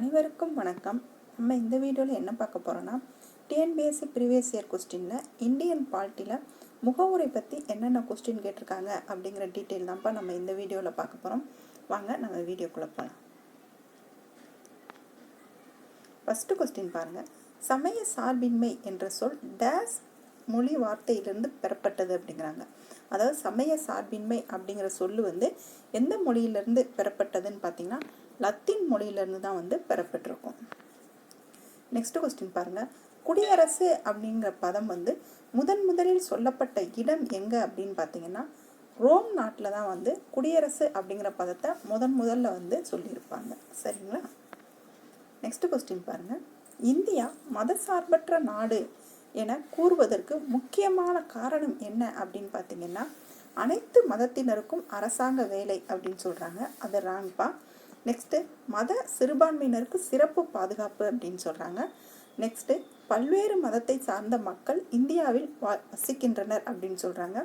அனைவருக்கும் வணக்கம். நம்ம இந்த வீடியோவில் என்ன பார்க்க போகிறோன்னா டிஎன்பிஎஸ்சி ப்ரீவியஸ் இயர் கொஸ்டினில் இந்தியன் பால்ட்டியில் முகவுரை பற்றி என்னென்ன கொஸ்டின் கேட்டிருக்காங்க அப்படிங்கிற டீட்டெயில் தான்ப்பா நம்ம இந்த வீடியோவில் பார்க்க போகிறோம் வாங்க நம்ம வீடியோக்குள்ளே போகலாம் ஃபஸ்ட்டு கொஸ்டின் பாருங்கள் சமய சார்பின்மை என்ற சொல் டேஸ் மொழி வார்த்தையிலிருந்து பெறப்பட்டது அப்படிங்கிறாங்க. அதாவது சமய சார்பின்மை அப்படிங்கிற சொல்லு வந்து எந்த மொழியிலிருந்து பெறப்பட்டதுன்னு பார்த்தீங்கன்னா லத்தீன் மொழியிலேருந்து தான் வந்து பெறப்பட்டிருக்கும். நெக்ஸ்ட் கொஸ்டின் பாருங்க. குடியரசு அப்படிங்கிற பதம் வந்து முதன் முதலில் சொல்லப்பட்ட இடம் எங்கே அப்படின்னு பார்த்தீங்கன்னா ரோம் நாட்டில் தான் வந்து குடியரசு அப்படிங்கிற பதத்தை முதன் முதல்ல வந்து சொல்லியிருப்பாங்க. சரிங்களா? நெக்ஸ்ட் கொஸ்டின் பாருங்கள் இந்தியா மதசார்பற்ற நாடு என கூறுவதற்கு முக்கியமான காரணம் என்ன அப்படின்னு பார்த்தீங்கன்னா அனைத்து மதத்தினருக்கும் அரசாங்க வேலை அப்படின்னு சொல்கிறாங்க அது ராங்பா நெக்ஸ்ட்டு மத சிறுபான்மையினருக்கு சிறப்பு பாதுகாப்பு அப்படின்னு சொல்கிறாங்க நெக்ஸ்ட்டு பல்வேறு மதத்தை சார்ந்த மக்கள் இந்தியாவில் வசிக்கின்றனர் அப்படின்னு சொல்கிறாங்க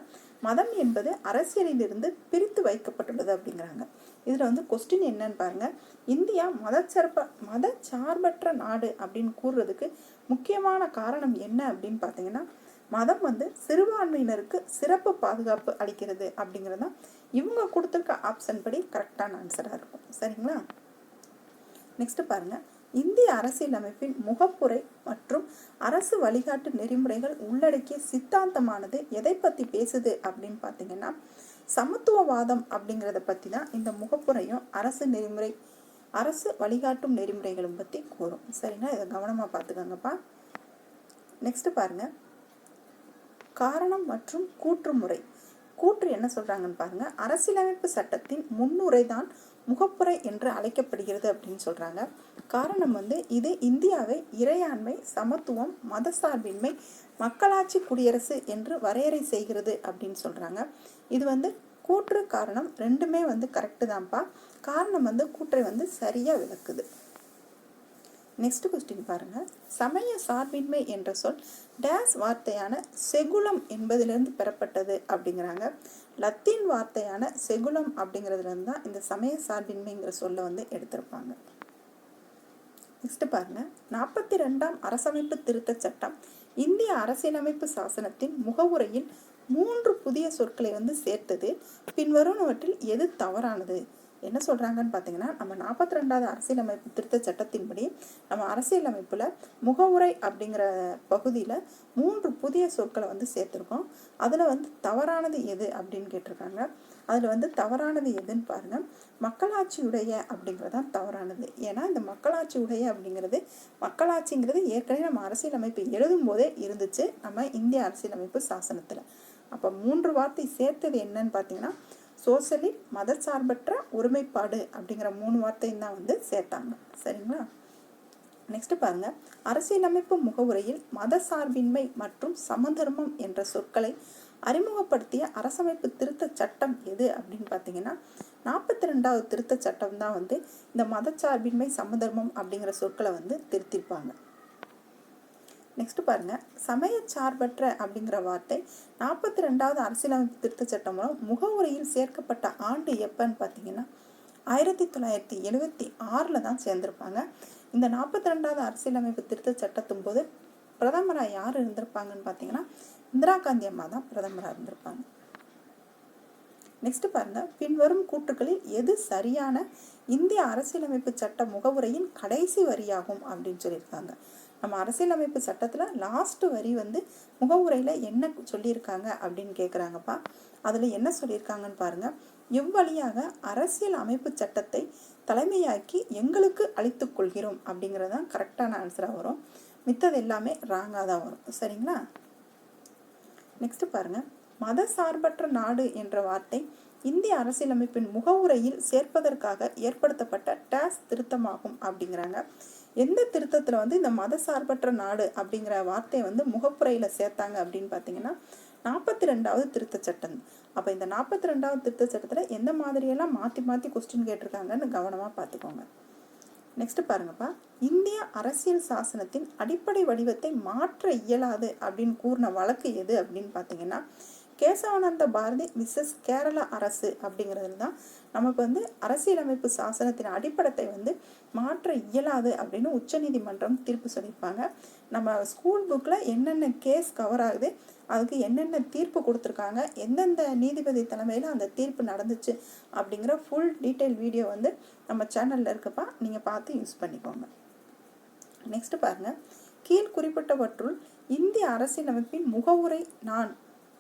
மதம் என்பது அரசியலிலிருந்து பிரித்து வைக்கப்பட்டுள்ளது அப்படிங்கிறாங்க. இதில் வந்து கொஸ்டின் என்னன்னு பாருங்க. இந்தியா மதச்சார்ப மத சார்பற்ற நாடு அப்படின்னு கூறுறதுக்கு முக்கியமான காரணம் என்ன அப்படின்னு பார்த்தீங்கன்னா மதம் வந்து சிறுபான்மையினருக்கு சிறப்பு பாதுகாப்பு அளிக்கிறது அப்படிங்கிறது தான் இவங்க கொடுத்துருக்க ஆப்ஷன் படி கரெக்டான ஆன்சராக இருக்கும். சரிங்களா? நெக்ஸ்ட் பாருங்க. இந்திய அரசியலமைப்பின் முகப்புரை மற்றும் அரசு வழிகாட்டு நெறிமுறைகள் உள்ளடக்கிய சித்தாந்தமானது எதை பற்றி பேசுது அப்படின்னு பார்த்தீங்கன்னா சமத்துவவாதம் அப்படிங்கிறத பற்றி தான் இந்த முகப்புரையும் அரசு நெறிமுறை அரசு வழிகாட்டும் நெறிமுறைகளும் பற்றி கூறும். சரிங்களா? இதை கவனமாக பார்த்துக்கோங்கப்பா நெக்ஸ்ட் பாருங்கள் காரணம் மற்றும் கூற்று முறை கூற்று என்ன சொல்றாங்கன்னு பாருங்க. அரசியலமைப்பு சட்டத்தின் முன்னுரை தான் முகப்புரை என்று அழைக்கப்படுகிறது அப்படின்னு சொல்கிறாங்க காரணம் வந்து இது இந்தியாவை இறையாண்மை சமத்துவம் மதசார்பின்மை மக்களாட்சி குடியரசு என்று வரையறை செய்கிறது அப்படின்னு சொல்றாங்க. இது வந்து கூற்று காரணம் ரெண்டுமே வந்து கரெக்டு தான்ப்பா. காரணம் வந்து கூற்றை வந்து சரியாக விளக்குது. நெக்ஸ்ட் கொஸ்டின் பாருங்க. சமய சார்பின்மை என்ற சொல் டேஸ் வார்த்தையான செகுலம் என்பதிலிருந்து பெறப்பட்டது அப்படிங்கிறாங்க. லத்தீன் வார்த்தையான செகுலம் அப்படிங்கிறதுலேருந்து தான் இந்த சமய சார்பின்மைங்கிற சொல்லை வந்து எடுத்திருப்பாங்க. நெக்ஸ்ட் பாருங்க. நாற்பத்தி ரெண்டாம் அரசமைப்பு திருத்த சட்டம் இந்திய அரசியலமைப்பு சாசனத்தின் முகவுரையில் மூன்று புதிய சொற்களை வந்து சேர்த்தது. பின்வருவனவற்றில் எது தவறானது? என்ன சொல்கிறாங்கன்னு பார்த்தீங்கன்னா நம்ம நாற்பத்தி ரெண்டாவது அரசியலமைப்பு திருத்த சட்டத்தின்படி நம்ம அரசியலமைப்பில் முகவுரை அப்படிங்கிற பகுதியில் மூன்று புதிய சொற்களை வந்து சேர்த்துருக்கோம். அதில் வந்து தவறானது எது அப்படின்னு கேட்டிருக்காங்க. அதில் வந்து தவறானது எதுன்னு பாருங்கள் மக்களாட்சியுடைய அப்படிங்கிறது தான் தவறானது. ஏன்னா இந்த மக்களாட்சி உடைய அப்படிங்கிறது மக்களாட்சிங்கிறது ஏற்கனவே நம்ம அரசியலமைப்பு எழுதும் போதே இருந்துச்சு. நம்ம இந்திய அரசியலமைப்பு சாசனத்தில். அப்போ மூன்று வார்த்தை சேர்த்தது என்னன்னு பார்த்தீங்கன்னா சோசலி மதசார்பற்ற ஒருமைப்பாடு அப்படிங்கிற மூணு வார்த்தையும் தான் வந்து சேர்த்தாங்க. சரிங்களா? நெக்ஸ்ட் பாருங்க. அரசியலமைப்பு முகவுரையில் மத சார்பின்மை மற்றும் சமதர்மம் என்ற சொற்களை அறிமுகப்படுத்திய அரசமைப்பு திருத்த சட்டம் எது அப்படின்னு பார்த்தீங்கன்னா நாற்பத்தி ரெண்டாவது திருத்த சட்டம் தான் வந்து இந்த மதச்சார்பின்மை சமதர்மம் அப்படிங்கிற சொற்களை வந்து திருத்திருப்பாங்க. நெக்ஸ்ட் பாருங்க. சமயச்சார்பற்ற அப்படிங்கிற வார்த்தை நாற்பத்தி ரெண்டாவது அரசியலமைப்பு திருத்தச் சட்டம் மூலம் முகவுரையில் சேர்க்கப்பட்ட ஆண்டு எப்பன்னு பார்த்தீங்கன்னா ஆயிரத்தி தொள்ளாயிரத்தி எழுவத்தி ஆறில் தான் சேர்ந்திருப்பாங்க. இந்த நாற்பத்தி ரெண்டாவது அரசியலமைப்பு திருத்த சட்டத்தின் போது பிரதமராக யார் இருந்திருப்பாங்கன்னு பார்த்தீங்கன்னா இந்திரா காந்தி அம்மா தான் பிரதமராக இருந்திருப்பாங்க. நெக்ஸ்ட் பாருங்க. பின்வரும் கூற்றுக்களில் எது சரியான இந்திய அரசியலமைப்பு சட்ட முகவுரையின் கடைசி வரியாகும் அப்படின்னு சொல்லியிருக்காங்க. நம்ம அரசியலமைப்பு சட்டத்தில் லாஸ்ட்டு வரி வந்து முகவுரையில் என்ன சொல்லியிருக்காங்க அப்படின்னு கேட்குறாங்கப்பா அதில் என்ன சொல்லியிருக்காங்கன்னு பாருங்கள் இவ்வழியாக அரசியல் அமைப்பு சட்டத்தை தலைமையாக்கி எங்களுக்கு அளித்து கொள்கிறோம் அப்படிங்கிறது தான் கரெக்டான ஆன்சராக வரும். மித்தது எல்லாமே ராங்காக தான் வரும். சரிங்களா? நெக்ஸ்ட் பாருங்கள் மத சார்பற்ற நாடு என்ற வார்த்தை இந்திய அரசியலமைப்பின் முகவுரையில் சேர்ப்பதற்காக ஏற்படுத்தப்பட்ட டேஸ் திருத்தமாகும் அப்படிங்கிறாங்க. எந்த திருத்தத்தில் வந்து இந்த மத சார்பற்ற நாடு அப்படிங்கிற வார்த்தையை வந்து முகப்புரையில் சேர்த்தாங்க அப்படின்னு பார்த்தீங்கன்னா நாற்பத்தி ரெண்டாவது திருத்த சட்டம். அப்போ இந்த நாற்பத்தி ரெண்டாவது திருத்த சட்டத்தில் எந்த மாதிரியெல்லாம் மாற்றி மாற்றி கொஸ்டின் கேட்டிருக்காங்கன்னு கவனமாக பார்த்துக்கோங்க நெக்ஸ்ட் பாருங்கப்பா. இந்திய அரசியல் சாசனத்தின் அடிப்படை வடிவத்தை மாற்ற இயலாது அப்படின்னு கூறின வழக்கு எது அப்படின்னு பார்த்தீங்கன்னா கேசவானந்த பாரதி விசஸ் கேரளா அரசு அப்படிங்கிறதுல தான் நமக்கு வந்து அரசியலமைப்பு சாசனத்தின் அடிப்படத்தை வந்து மாற்ற இயலாது அப்படின்னு உச்சநீதிமன்றம் தீர்ப்பு சொல்லியிருப்பாங்க. நம்ம ஸ்கூல் புக்கில் என்னென்ன கேஸ் கவர் ஆகுது அதுக்கு என்னென்ன தீர்ப்பு கொடுத்துருக்காங்க எந்தெந்த நீதிபதி தலைமையில் அந்த தீர்ப்பு நடந்துச்சு அப்படிங்கிற ஃபுல் டீட்டெயில் வீடியோ வந்து நம்ம சேனலில் இருக்கப்பா நீங்கள் பார்த்து யூஸ் பண்ணிக்கோங்க. நெக்ஸ்ட்டு பாருங்கள் கீழ் குறிப்பிட்டவற்றுள் இந்திய அரசியலமைப்பின் முகவுரை நான்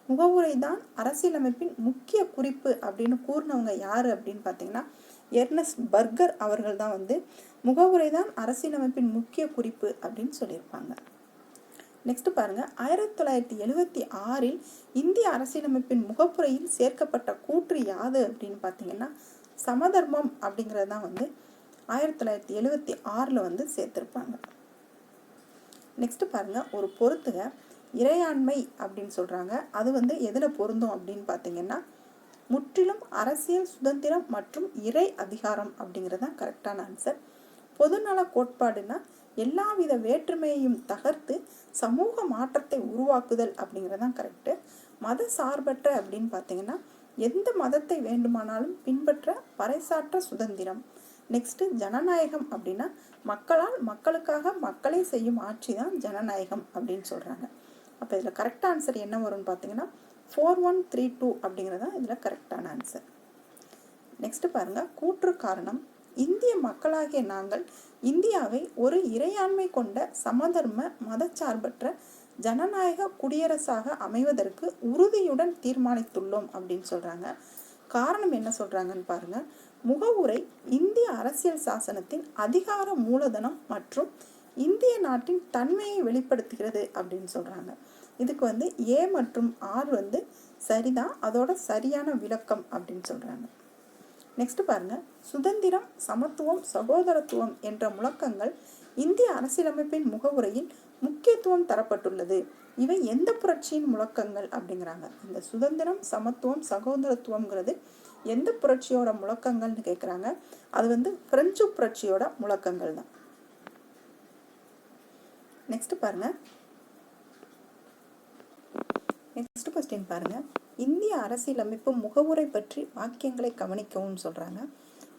முகவுரை தான் அரசியலமைப்பின் முக்கிய குறிப்பு அப்படின்னு கூறினவங்க யார் அப்படின்னு பார்த்தீங்கன்னா எர்னஸ்ட் பர்கர் அவர்கள் தான் வந்து முகவுரை தான் அரசியலமைப்பின் முக்கிய குறிப்பு அப்படின்னு சொல்லியிருப்பாங்க. நெக்ஸ்ட் பாருங்க. ஆயிரத்தி தொள்ளாயிரத்தி எழுவத்தி ஆறில் இந்திய அரசியலமைப்பின் முகப்புரையில் சேர்க்கப்பட்ட கூற்று யாது அப்படின்னு பார்த்தீங்கன்னா சமதர்மம் அப்படிங்கிறது தான் வந்து ஆயிரத்தி தொள்ளாயிரத்தி எழுவத்தி ஆறில் வந்து சேர்த்துருப்பாங்க. நெக்ஸ்ட் பாருங்க. ஒரு பொறுத்துக. இறையாண்மை அப்படின்னு சொல்கிறாங்க அது வந்து எதில் பொருந்தும் அப்படின்னு பார்த்தீங்கன்னா முற்றிலும் அரசியல் சுதந்திரம் மற்றும் இறை அதிகாரம் அப்படிங்கிறது தான் கரெக்டான ஆன்சர் பொதுநல கோட்பாடுனா எல்லாவித வேற்றுமையையும் தகர்த்து சமூக மாற்றத்தை உருவாக்குதல் அப்படிங்கிறது தான் கரெக்டு மத சார்பற்ற அப்படின்னு பார்த்தீங்கன்னா எந்த மதத்தை வேண்டுமானாலும் பின்பற்ற பறைசாற்ற சுதந்திரம். நெக்ஸ்ட்டு ஜனநாயகம் அப்படின்னா மக்களால் மக்களுக்காக மக்களை செய்யும் ஆட்சி தான் ஜனநாயகம் அப்படின்னு சொல்கிறாங்க அப்போ இதில் கரெக்ட் ஆன்சர் என்ன வரும்னு பார்த்தீங்கன்னா ஃபோர் ஒன் த்ரீ டூ அப்படிங்கிறது தான் இதில் கரெக்டான ஆன்சர் நெக்ஸ்ட் பாருங்கள் கூற்று காரணம். இந்திய மக்களாகிய நாங்கள் இந்தியாவை ஒரு இறையாண்மை கொண்ட சமதர்ம மதச்சார்பற்ற ஜனநாயக குடியரசாக அமைவதற்கு உறுதியுடன் தீர்மானித்துள்ளோம் அப்படின்னு சொல்கிறாங்க காரணம் என்ன சொல்கிறாங்கன்னு பாருங்கள் முகவுரை இந்திய அரசியல் சாசனத்தின் அதிகார மூலதனம் மற்றும் இந்திய நாட்டின் தன்மையை வெளிப்படுத்துகிறது அப்படின்னு சொல்கிறாங்க இதுக்கு வந்து ஏ மற்றும் ஆர் வந்து சரிதான் அதோட சரியான விளக்கம் அப்படின்னு சொல்கிறாங்க நெக்ஸ்ட் பாருங்கள் சுதந்திரம் சமத்துவம் சகோதரத்துவம் என்ற முழக்கங்கள் இந்திய அரசியலமைப்பின் முகவுரையில் முக்கியத்துவம் தரப்பட்டுள்ளது. இவை எந்த புரட்சியின் முழக்கங்கள் அப்படிங்கிறாங்க. இந்த சுதந்திரம் சமத்துவம் சகோதரத்துவம்ங்கிறது எந்த புரட்சியோட முழக்கங்கள்னு கேட்குறாங்க அது வந்து பிரெஞ்சு புரட்சியோட முழக்கங்கள் தான். நெக்ஸ்ட்டு பாருங்க. நெக்ஸ்ட் கொஸ்டின் பாருங்க. இந்திய அரசியலமைப்பு முகவுரை பற்றி வாக்கியங்களை கவனிக்கவும் சொல்றாங்க.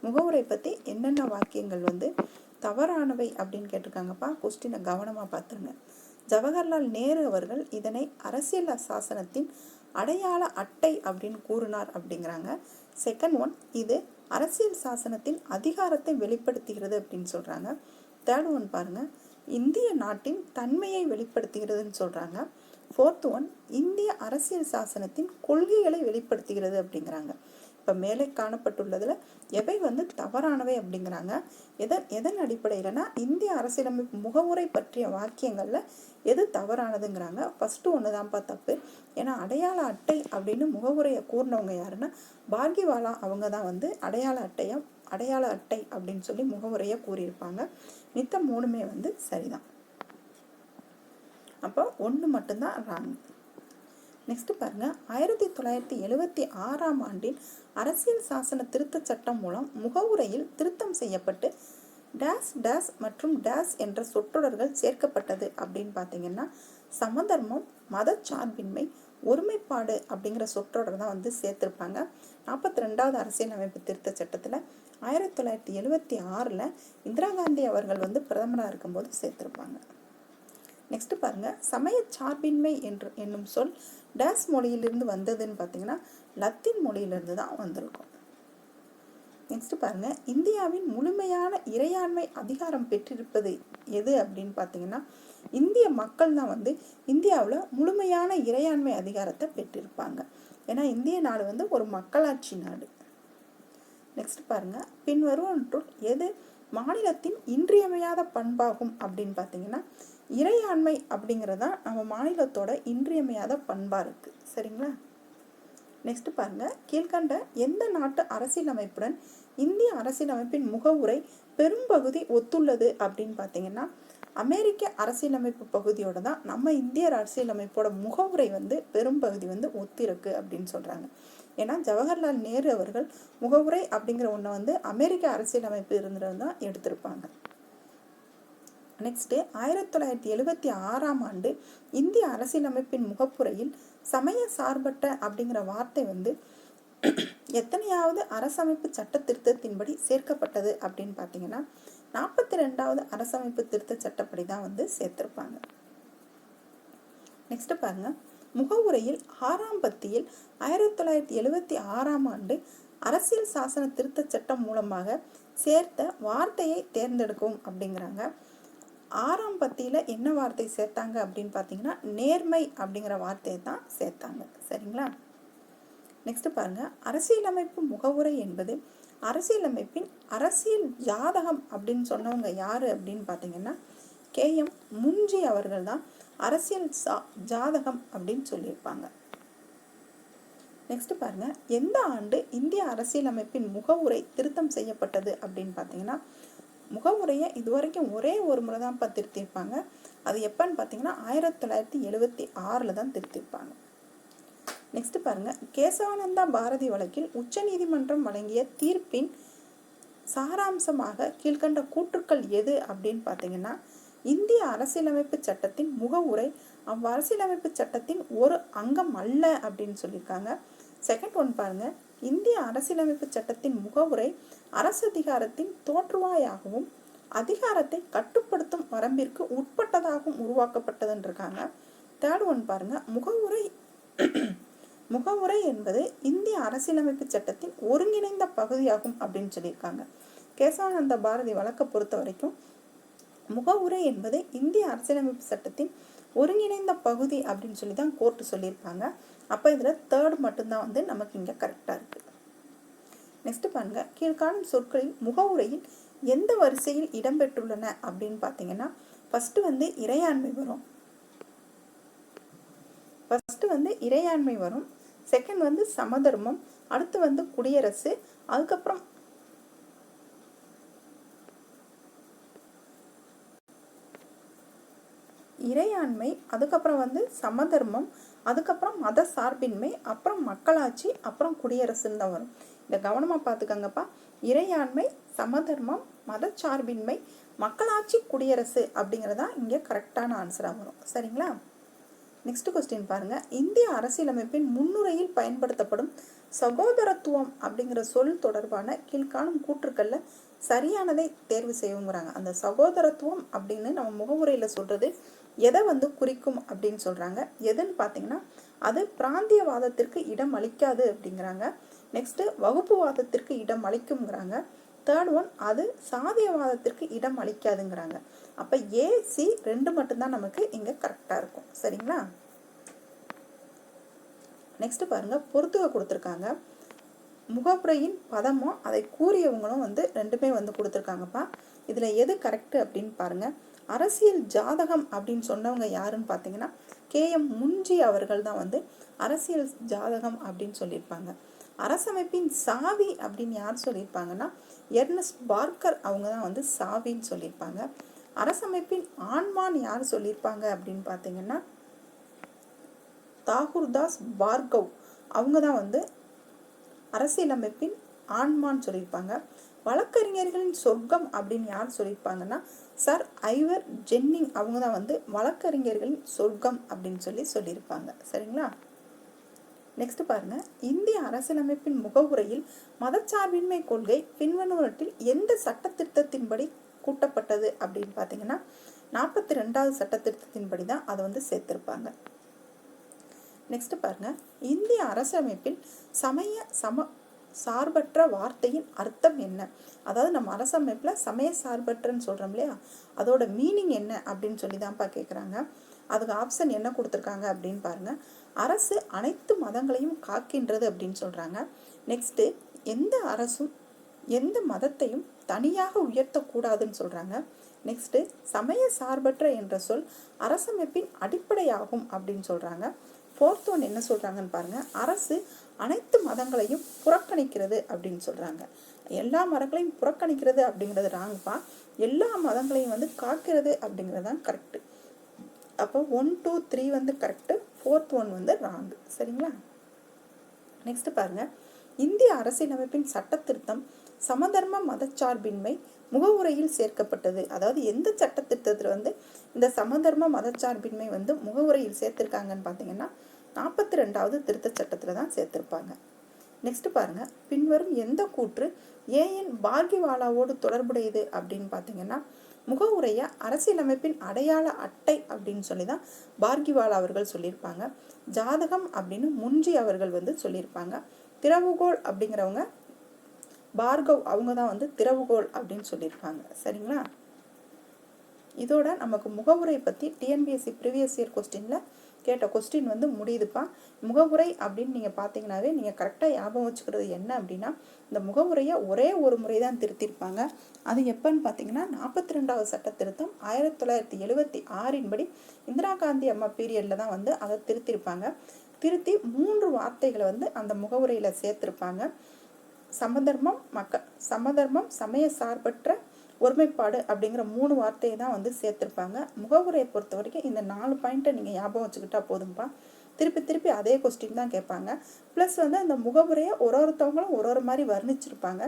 முகவுரை பற்றி என்னென்ன வாக்கியங்கள் வந்து தவறானவை அப்படின்னு கேட்டிருக்காங்கப்பா? கொஸ்டினை கவனமாக பார்த்துருங்க. ஜவஹர்லால் நேரு அவர்கள் இதனை அரசியல் சாசனத்தின் அடையாள அட்டை அப்படின்னு கூறினார் அப்படிங்கிறாங்க. செகண்ட் ஒன் இது அரசியல் சாசனத்தின் அதிகாரத்தை வெளிப்படுத்துகிறது அப்படின்னு சொல்கிறாங்க தேர்ட் ஒன் பாருங்கள் இந்திய நாட்டின் தன்மையை வெளிப்படுத்துகிறதுன்னு சொல்கிறாங்க ஃபோர்த் ஒன் இந்திய அரசியல் சாசனத்தின் கொள்கைகளை வெளிப்படுத்துகிறது அப்படிங்கிறாங்க. இப்போ மேலே காணப்பட்டுள்ளதில் எவை வந்து தவறானவை அப்படிங்கிறாங்க. எதன் எதன் அடிப்படையில்னா இந்திய அரசியலமைப்பு முகவுரை பற்றிய வாக்கியங்களில் எது தவறானதுங்கிறாங்க. ஃபஸ்ட்டு ஒன்று தான்ப்பா தப்பு. ஏன்னா அடையாள அட்டை அப்படின்னு முகவுரையை கூறினவங்க யாருன்னா பாக்யவாலா அவங்க தான் வந்து அடையாள அட்டையை அடையாள அட்டை அப்படின்னு சொல்லி முகவுரையை கூறியிருப்பாங்க. மித்த மூணுமே வந்து சரிதான். அப்போ ஒன்று மட்டும்தான் ராங் நெக்ஸ்ட் பாருங்க. ஆயிரத்தி தொள்ளாயிரத்தி எழுவத்தி ஆறாம் ஆண்டின் அரசியல் சாசன திருத்த சட்டம் மூலம் முகவுரையில் திருத்தம் செய்யப்பட்டு டேஸ் டேஸ் மற்றும் டேஸ் என்ற சொற்றொடர்கள் சேர்க்கப்பட்டது அப்படின்னு பார்த்தீங்கன்னா சமதர்மம் மதச்சார்பின்மை ஒருமைப்பாடு அப்படிங்கிற சொற்றொடர் தான் வந்து சேர்த்துருப்பாங்க. நாற்பத்தி ரெண்டாவது அரசியலமைப்பு திருத்த சட்டத்தில் ஆயிரத்தி தொள்ளாயிரத்தி எழுபத்தி ஆறில் இந்திரா காந்தி அவர்கள் வந்து பிரதமராக இருக்கும்போது சேர்த்துருப்பாங்க. நெக்ஸ்ட் பாருங்க. சமய சார்பின்மை என்று என்னும் சொல் டேஸ் மொழியிலிருந்து வந்ததுன்னு பார்த்தீங்கன்னா லத்தீன் மொழியிலிருந்து தான் வந்திருக்கும். நெக்ஸ்ட் பாருங்கள் இந்தியாவின் முழுமையான இறையாண்மை அதிகாரம் பெற்றிருப்பது எது அப்படின்னு பார்த்தீங்கன்னா இந்திய மக்கள் தான் வந்து இந்தியாவில் முழுமையான இறையாண்மை அதிகாரத்தை பெற்றிருப்பாங்க. ஏன்னா இந்திய நாடு வந்து ஒரு மக்களாட்சி நாடு. நெக்ஸ்ட் பாருங்க. பின்வருவற்றுள் எது மாநிலத்தின் இன்றியமையாத பண்பாகும் அப்படின்னு பார்த்தீங்கன்னா இறையாண்மை அப்படிங்கிறது தான் நம்ம மாநிலத்தோட இன்றியமையாத பண்பாக இருக்குது சரிங்களா? நெக்ஸ்ட் பாருங்கள் கீழ்கண்ட எந்த நாட்டு அரசியலமைப்புடன் இந்திய அரசியலமைப்பின் முகவுரை பெரும்பகுதி ஒத்துள்ளது அப்படின்னு பார்த்தீங்கன்னா அமெரிக்க அரசியலமைப்பு பகுதியோட தான் நம்ம இந்திய அரசியலமைப்போட முகவுரை வந்து பெரும்பகுதி வந்து ஒத்திருக்கு அப்படின்னு சொல்கிறாங்க ஏன்னா ஜவஹர்லால் நேரு அவர்கள் முகவுரை அப்படிங்கிற ஒன்றை வந்து அமெரிக்க அரசியலமைப்பு இருந்தது தான் எடுத்திருப்பாங்க. நெக்ஸ்ட்டு ஆயிரத்தி தொள்ளாயிரத்தி எழுபத்தி ஆறாம் ஆண்டு இந்திய அரசியலமைப்பின் முகப்புரையில் சமய சார்பற்ற அப்படிங்கிற வார்த்தை வந்து எத்தனையாவது அரசமைப்பு சட்ட திருத்தத்தின்படி சேர்க்கப்பட்டது அப்படின்னு பார்த்தீங்கன்னா நாற்பத்தி ரெண்டாவது அரசமைப்பு திருத்த சட்டப்படி தான் வந்து சேர்த்துருப்பாங்க. நெக்ஸ்ட்டு பாருங்க. முகவுரையில் ஆறாம் பத்தியில் ஆயிரத்தி தொள்ளாயிரத்தி எழுவத்தி ஆறாம் ஆண்டு அரசியல் சாசன திருத்த சட்டம் மூலமாக சேர்த்த வார்த்தையை தேர்ந்தெடுக்கும் அப்படிங்கிறாங்க. ஆறாம் பத்தியில் என்ன வார்த்தை சேர்த்தாங்க அப்படின்னு பார்த்தீங்கன்னா நேர்மை அப்படிங்கிற வார்த்தையை தான் சேர்த்தாங்க. சரிங்களா? நெக்ஸ்ட் பாருங்க. அரசியலமைப்பு முகவுரை என்பது அரசியலமைப்பின் அரசியல் ஜாதகம் அப்படின்னு சொன்னவங்க யாரு அப்படின்னு பார்த்தீங்கன்னா கே எம் முன்ஜி அவர்கள் தான். அரசியல் சா ஜாதகம் அப்படின்னு சொல்லியிருப்பாங்க. நெக்ஸ்ட் பாருங்க. எந்த ஆண்டு இந்திய அரசியலமைப்பின் முகவுரை திருத்தம் செய்யப்பட்டது அப்படின்னு பார்த்தீங்கன்னா முகவுரையை இதுவரைக்கும் ஒரே ஒரு முறை தான் திருத்தியிருப்பாங்க. அது எப்போன்னு பார்த்தீங்கன்னா ஆயிரத்தி தொள்ளாயிரத்தி எழுபத்தி ஆறில் தான் திருத்தியிருப்பாங்க. நெக்ஸ்ட் பாருங்க. கேசவானந்தா பாரதி வழக்கில் உச்சநீதிமன்றம் வழங்கிய தீர்ப்பின் சாராம்சமாக கீழ்கண்ட கூற்றுக்கள் எது அப்படின்னு பார்த்தீங்கன்னா இந்திய அரசியலமைப்பு சட்டத்தின் முகவுரை அவ்வரசியலமைப்பு சட்டத்தின் ஒரு அங்கம் அல்ல அப்படின்னு சொல்லியிருக்காங்க. செகண்ட் ஒன் பாருங்க. இந்திய அரசியலமைப்பு சட்டத்தின் முகவுரை அரசு அதிகாரத்தின் தோற்றுவாயாகவும் அதிகாரத்தை கட்டுப்படுத்தும் வரம்பிற்கு உட்பட்டதாகவும் உருவாக்கப்பட்டதுன்னு இருக்காங்க தேர்ட் ஒன் பாருங்க முகவுரை முகவுரை என்பது இந்திய அரசியலமைப்பு சட்டத்தின் ஒருங்கிணைந்த பகுதியாகும் அப்படின்னு சொல்லியிருக்காங்க. கேசவானந்த பாரதி வழக்கை பொறுத்த வரைக்கும் முகவுரை என்பது இந்திய அரசியலமைப்பு சட்டத்தின் ஒருங்கிணைந்த பகுதி அப்படின்னு சொல்லி தான் கோர்ட்டு சொல்லியிருப்பாங்க. அப்போ இதில் தேர்ட் மட்டும்தான் வந்து நமக்கு இங்கே கரெக்டாக இருக்குது நெக்ஸ்ட் பாருங்க. கீழ்காணும் சொற்களில் முகவுரையில் எந்த வரிசையில் இடம்பெற்றுள்ளன அப்படின்னு பார்த்தீங்கன்னா ஃபஸ்ட்டு வந்து இறையாண்மை வரும். ஃபஸ்ட்டு வந்து இறையாண்மை வரும். செகண்ட் வந்து சமதர்மம். அடுத்து வந்து குடியரசு. அதுக்கப்புறம் இறையாண்மை அதுக்கப்புறம் வந்து சமதர்மம் அதுக்கப்புறம் மத சார்பின்மை அப்புறம் மக்களாட்சி அப்புறம் குடியரசுன்னு தான் வரும். இதை கவனமாக பார்த்துக்கங்கப்பா. இறையாண்மை சமதர்மம் மதச்சார்பின்மை மக்களாட்சி குடியரசு அப்படிங்கிறதா இங்கே கரெக்டான ஆன்சராக வரும். சரிங்களா? நெக்ஸ்ட் கொஸ்டின் பாருங்கள் இந்திய அரசியலமைப்பின் முன்னுரையில் பயன்படுத்தப்படும் சகோதரத்துவம் அப்படிங்கிற சொல் தொடர்பான கீழ்காணும் கூற்றுக்களில் சரியானதை தேர்வு செய்யுங்கிறாங்க அந்த சகோதரத்துவம் அப்படின்னு நம்ம முகமுறையில் சொல்கிறது எதை வந்து குறிக்கும் அப்படின்னு சொல்றாங்க. எதுன்னு பார்த்தீங்கன்னா அது பிராந்தியவாதத்திற்கு இடம் அளிக்காது அப்படிங்கிறாங்க. நெக்ஸ்ட் வகுப்புவாதத்திற்கு இடம் அளிக்குங்கிறாங்க தேர்ட் ஒன் அது சாதியவாதத்திற்கு இடம் அளிக்காதுங்கிறாங்க. அப்போ ஏசி ரெண்டு மட்டும்தான் நமக்கு இங்கே கரெக்டாக இருக்கும். சரிங்களா? நெக்ஸ்ட் பாருங்க பொறுத்துக கொடுத்துருக்காங்க. முகப்புரையின் பதமும் அதை கூறியவங்களும் வந்து ரெண்டுமே வந்து கொடுத்துருக்காங்கப்பா. இதில் எது கரெக்டு அப்படின்னு பாருங்க. அரசியல் ஜாதகம் அப்படின்னு சொன்னவங்க யாருன்னு பார்த்தீங்கன்னா கே. எம். முன்ஜி அவர்கள் தான் வந்து அரசியல் ஜாதகம் அப்படின்னு சொல்லியிருப்பாங்க. அரசமைப்பின் சாவி அப்படின்னு யார் சொல்லியிருப்பாங்கன்னா எர்னஸ்ட் பார்க்கர் அவங்க தான் வந்து சாவின்னு சொல்லியிருப்பாங்க. அரசமைப்பின் ஆன்மான் யார் சொல்லியிருப்பாங்க அப்படின்னு பார்த்தீங்கன்னா தாகூர்தாஸ் பார்கவ். அவங்க தான் வந்து அரசியலமைப்பின் ஆன்மான்னு சொல்லியிருப்பாங்க. வழக்கறிஞர்களின் சொர்க்கம் அப்படின்னு யார் சொல்லியிருப்பாங்கன்னா சார் ஐவர் ஜென்னிங். அவங்க தான் வந்து வழக்கறிஞர்களின் சொர்க்கம் அப்படின்னு சொல்லி சொல்லியிருப்பாங்க. சரிங்களா? நெக்ஸ்ட் பாருங்க. இந்திய அரசியலமைப்பின் முகவுரையில் மதச்சார்பின்மை கொள்கை பின்வருவற்றில் எந்த சட்ட திருத்தத்தின்படி கூட்டப்பட்டது அப்படின்னு பார்த்தீங்கன்னா நாற்பத்தி ரெண்டாவது சட்ட திருத்தத்தின்படி தான் அதை வந்து சேர்த்திருப்பாங்க. நெக்ஸ்ட் பாருங்க. இந்திய அரசமைப்பில் சமய சம சார்பற்ற வார்த்தையின் அர்த்தம் என்ன? அதாவது நம்ம அரசமைப்பில் சமய சார்பற்றன்னு சொல்கிறோம் இல்லையா? அதோட மீனிங் என்ன அப்படின்னு சொல்லி தான்ப்பா கேட்குறாங்க அதுக்கு ஆப்ஷன் என்ன கொடுத்துருக்காங்க அப்படின்னு பாருங்க. அரசு அனைத்து மதங்களையும் காக்கின்றது அப்படின்னு சொல்கிறாங்க நெக்ஸ்ட்டு எந்த அரசும் எந்த மதத்தையும் தனியாக உயர்த்தக்கூடாதுன்னு சொல்கிறாங்க நெக்ஸ்ட்டு சமய சார்பற்ற என்ற சொல் அரசமைப்பின் அடிப்படையாகும் அப்படின்னு சொல்கிறாங்க ஃபோர்த் ஒன் என்ன சொல்கிறாங்கன்னு பாருங்கள் அரசு அனைத்து மதங்களையும் புறக்கணிக்கிறது அப்படின்னு சொல்கிறாங்க எல்லா மதங்களையும் புறக்கணிக்கிறது அப்படிங்கிறது ராங்கப்பா எல்லா மதங்களையும் வந்து காக்கிறது அப்படிங்கிறது தான் கரெக்டு அப்போ ஒன் டூ த்ரீ வந்து கரெக்டு ஃபோர்த் ஒன் வந்து ராங்கு சரிங்களா? நெக்ஸ்ட் பாருங்க. இந்திய அரசியலமைப்பின் சட்ட திருத்தம் சமதர்ம மதச்சார்பின்மை முகவுரையில் சேர்க்கப்பட்டது. அதாவது எந்த சட்ட திட்டத்தில் வந்து இந்த சமதர்ம மதச்சார்பின்மை வந்து முகவுரையில் சேர்த்திருக்காங்கன்னு பார்த்தீங்கன்னா நாற்பத்தி ரெண்டாவது திருத்தச் சட்டத்தில் தான் சேர்த்துருப்பாங்க. நெக்ஸ்ட் பாருங்க. பின்வரும் எந்த கூற்று ஏஎன் பார்கிவாலாவோடு தொடர்புடையது அப்படின்னு பார்த்தீங்கன்னா முகவுரைய அரசியலமைப்பின் அடையாள அட்டை அப்படின்னு சொல்லி தான் பார்கிவாலா அவர்கள் சொல்லியிருப்பாங்க. ஜாதகம் அப்படின்னு முன்ஜி அவர்கள் வந்து சொல்லியிருப்பாங்க. திறவுகோல் அப்படிங்கிறவங்க பார்கவ் அவங்க தான் வந்து திறவுகோல் அப்படின்னு சொல்லியிருப்பாங்க. சரிங்களா? இதோட நமக்கு முகவுரை பற்றி டிஎன்பிஎஸ்சி ப்ரீவியஸ் இயர் கொஸ்டினில் கேட்ட கொஸ்டின் வந்து முடியுதுப்பா. முகவுரை அப்படின்னு நீங்கள் பார்த்தீங்கன்னாவே நீங்கள் கரெக்டாக ஞாபகம் வச்சுக்கிறது என்ன அப்படின்னா இந்த முகவுரையை ஒரே ஒரு முறை தான் திருத்திருப்பாங்க அது எப்போன்னு பார்த்தீங்கன்னா நாற்பத்தி ரெண்டாவது சட்ட திருத்தம் ஆயிரத்தி தொள்ளாயிரத்தி எழுபத்தி ஆறின் படி இந்திரா காந்தி அம்மா பீரியடில் தான் வந்து அதை திருத்திருப்பாங்க திருத்தி மூன்று வார்த்தைகளை வந்து அந்த முகவுரையில் சேர்த்துருப்பாங்க. சமதர்மம் மக்க சமதர்மம் சமய சார்பற்ற ஒருமைப்பாடு அப்படிங்கிற மூணு வார்த்தையை தான் வந்து சேர்த்துருப்பாங்க. முகவுரையை பொறுத்த வரைக்கும் இந்த நாலு பாயிண்ட்டை நீங்கள் ஞாபகம் வச்சுக்கிட்டா போதும்பா. திருப்பி திருப்பி அதே கொஸ்டின் தான் கேட்பாங்க. ப்ளஸ் வந்து அந்த முகவுரையை ஒரு ஒருத்தவங்களும் ஒரு ஒரு மாதிரி வர்ணிச்சிருப்பாங்க.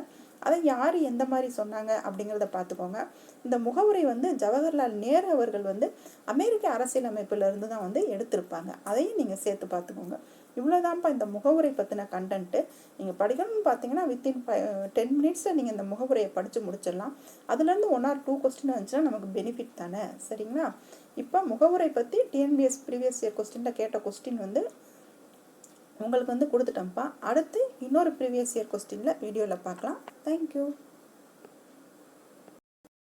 அதை யார் எந்த மாதிரி சொன்னாங்க அப்படிங்கிறத பார்த்துக்கோங்க. இந்த முகவுரை வந்து ஜவஹர்லால் நேரு அவர்கள் வந்து அமெரிக்க அரசியலமைப்பிலிருந்து தான் வந்து எடுத்திருப்பாங்க. அதையும் நீங்கள் சேர்த்து பார்த்துக்கோங்க. இவ்வளோதான்ப்பா இந்த முகவுரை பற்றின கண்டென்ட்டு நீங்கள் படிக்கணும்னு பார்த்தீங்கன்னா வித்தின் டென் மினிட்ஸில் uh, நீங்கள் இந்த முகவுரையை படித்து முடிச்சிடலாம். அதுலேருந்து ஒன் ஆர் டூ கொஸ்டின் வந்துச்சுன்னா நமக்கு பெனிஃபிட் தானே. சரிங்களா? இப்போ முகவுரை பற்றி டிஎன்பிஎஸ் ப்ரீவியஸ் இயர் கொஸ்டினில் கேட்ட கொஸ்டின் வந்து உங்களுக்கு வந்து கொடுத்துட்டேன்ப்பா. அடுத்து இன்னொரு ப்ரீவியஸ் இயர் கொஸ்டினில் வீடியோவில் பார்க்கலாம். தேங்க்யூ